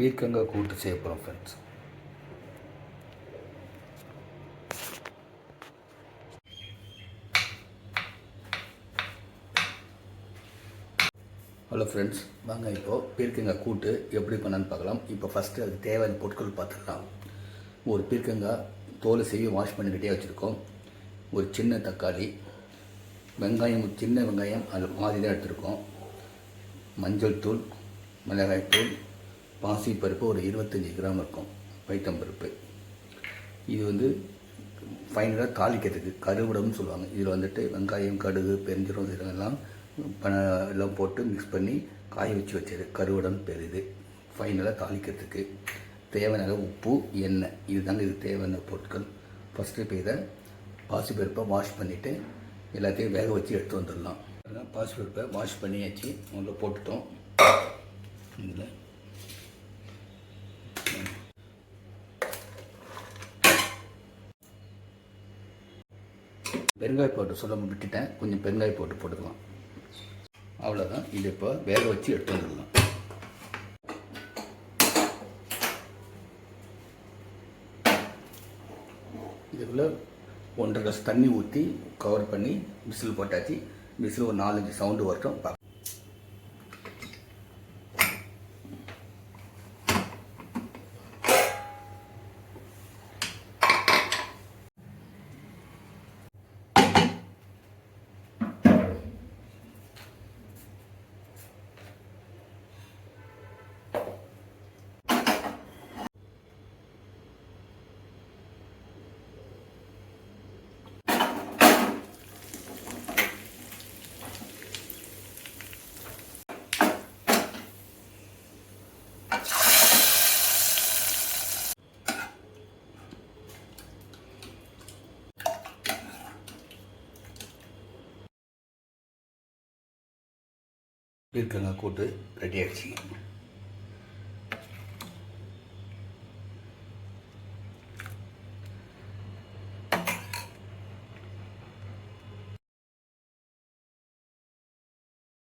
பீர்க்கங்காய் கூட்டு செய்ய போகிறோம் ஃப்ரெண்ட்ஸ் ஹலோ ஃப்ரெண்ட்ஸ் வாங்க இப்போது பீர்க்கங்காய் கூட்டு எப்படி பண்ணான்னு பார்க்கலாம். இப்போ ஃபஸ்ட்டு அதுக்கு தேவையான பொருட்கள் பார்த்துக்கலாம் ஒரு பீர்க்கங்காய் தோலை செய்ய வாஷ் பண்ணி வச்சுருக்கோம். ஒரு சின்ன தக்காளி வெங்காயம் சின்ன வெங்காயம் அதில் பாதி தான் எடுத்திருக்கோம். மஞ்சள் தூள் மிளகாய் தூள் பாசி பருப்பு ஒரு இருபத்தஞ்சி கிராம் இருக்கும் பைத்தம்பருப்பு இது வந்து ஃபைனலாக தாளிக்கிறதுக்கு கருவிடம்னு சொல்லுவாங்க. இதில் வந்துட்டு வெங்காயம் கடுகு பெருஞ்சிரம் இதெல்லாம் எல்லாம் போட்டு மிக்ஸ் பண்ணி காய வச்சு வச்சது. கருவிடம் பேர் இது ஃபைனலாக தாளிக்கிறதுக்கு தேவையான உப்பு எண்ணெய். இதுதாங்க இது தேவையான பொருட்கள். ஃபஸ்ட்டு இப்போ இதை பாசிப்பருப்பை வாஷ் பண்ணிவிட்டு எல்லாத்தையும் வேக வச்சு எடுத்து வந்துடலாம். பாசிப்பருப்பை வாஷ் பண்ணியாச்சு. முதல்ல போட்டுட்டோம் இதில் பெருங்காய போட்டு சொல்ல விட்டுட்டேன். கொஞ்சம் பெருங்காய போட்டு போட்டுக்கலாம். அவ்வளோதான் இது இப்போ வேக வச்சு எடுத்து வந்துடலாம். இதுக்குள்ளே ஒன்றரை கிளாஸ் தண்ணி ஊற்றி கவர் பண்ணி விசில் போட்டாச்சு. விசில் ஒரு நாலஞ்சு சவுண்டு வரட்டும். பீர்க்கங்காய் கூட்டு ரெடி ஆகிடுச்சு